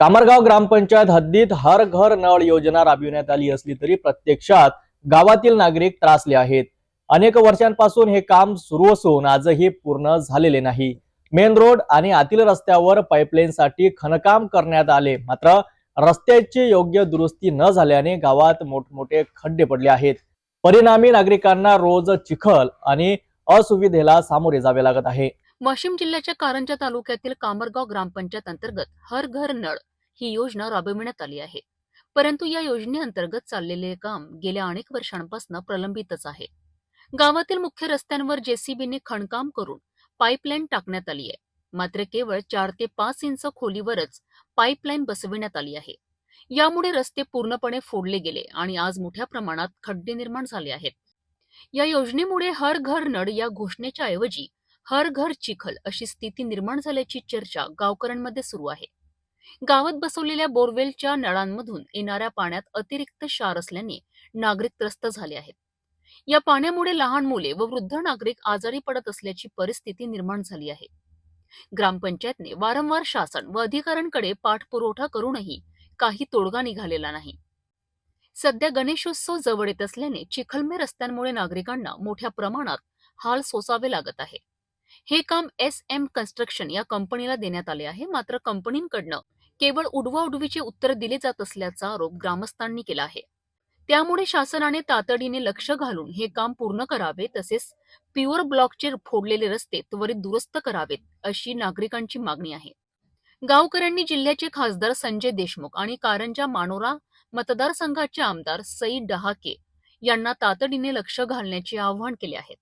कामरगाव ग्रामपंचायत हद्दीत हर घर नळ योजना राबविण्यात आली असली तरी प्रत्यक्षात गावातील नागरिक त्रासले आहेत. अनेक वर्षांपासून हे काम सुरू असून आजही पूर्ण झालेले नाही. मेन रोड आणि आतील रस्त्यावर पाईपलाईनसाठी खणकाम करण्यात आले. मात्र रस्त्याची योग्य दुरुस्ती न झाल्याने गावात मोठमोठे खड्डे पडले आहेत. परिणामी नागरिकांना रोज चिखल आणि असुविधेला सामोरे जावे लागत आहे. वाशिम जिल्ह्याच्या कारंजा तालुक्यातील कामरगाव ग्रामपंचायत अंतर्गत हर घर नळ ही योजना राबविण्यात आली आहे. परंतु या योजनेअंतर्गत चाललेले काम गेल्या अनेक वर्षांपासून प्रलंबितच आहे. गावातील मुख्य रस्त्यांवर जेसीबीने खणकाम करून पाईपलाईन टाकण्यात आली आहे. मात्र केवळ चार ते पाच इंच खोलीवरच पाईपलाईन बसविण्यात आली आहे. यामुळे रस्ते पूर्णपणे फोडले गेले आणि आज मोठ्या प्रमाणात खड्डे निर्माण झाले आहेत. या योजनेमुळे हर घर नळ या घोषणेच्या ऐवजी हर घर चिखल अशी स्थिती निर्माण झाल्याची चर्चा गावकऱ्यांमध्ये सुरू आहे. गावात बसवलेल्या बोरवेलच्या नळांमधून येणाऱ्या पाण्यात अतिरिक्त क्षार असल्याने नागरिक त्रस्त झाले आहेत. या पाण्यामुळे लहान मुले व वृद्ध नागरिक आजारी पडत असल्याची परिस्थिती निर्माण झाली आहे. ग्रामपंचायतने वारंवार शासन व अधिकाऱ्यांकडे पाठपुरवठा करूनही काही तोडगा निघालेला नाही. सध्या गणेशोत्सव जवळ येत असल्याने चिखलमे रस्त्यांमुळे नागरिकांना मोठ्या प्रमाणात हाल सोसावे लागत आहे. हे काम एस एम कन्स्ट्रक्शन या कंपनीला देण्यात आले आहे. मात्र कंपनीकडनं केवळ उडवाउडवीचे उत्तर दिले जात असल्याचा आरोप ग्रामस्थांनी केला आहे. त्यामुळे शासनाने तातडीने लक्ष घालून हे काम पूर्ण करावे तसेच प्युअर ब्लॉकचे फोडलेले रस्ते त्वरित दुरुस्त करावेत अशी नागरिकांची मागणी आहे. गावकऱ्यांनी जिल्ह्याचे खासदार संजय देशमुख आणि कारंजा मानोरा मतदारसंघाचे आमदार सई डहाके यांना तातडीने लक्ष घालण्याचे आवाहन केले आहेत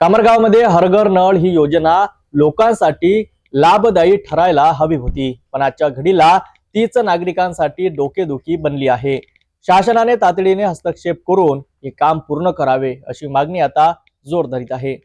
कामरगावमध्ये हरघर नळ ही योजना लोकांसाठी लाभदायी ठरायला हवी होती. पण आजच्या घडीला तीच नागरिकांसाठी डोकेदुखी बनली आहे. शासनाने तातडीने हस्तक्षेप करून हे काम पूर्ण करावे अशी मागणी आता जोर धरीत आहे.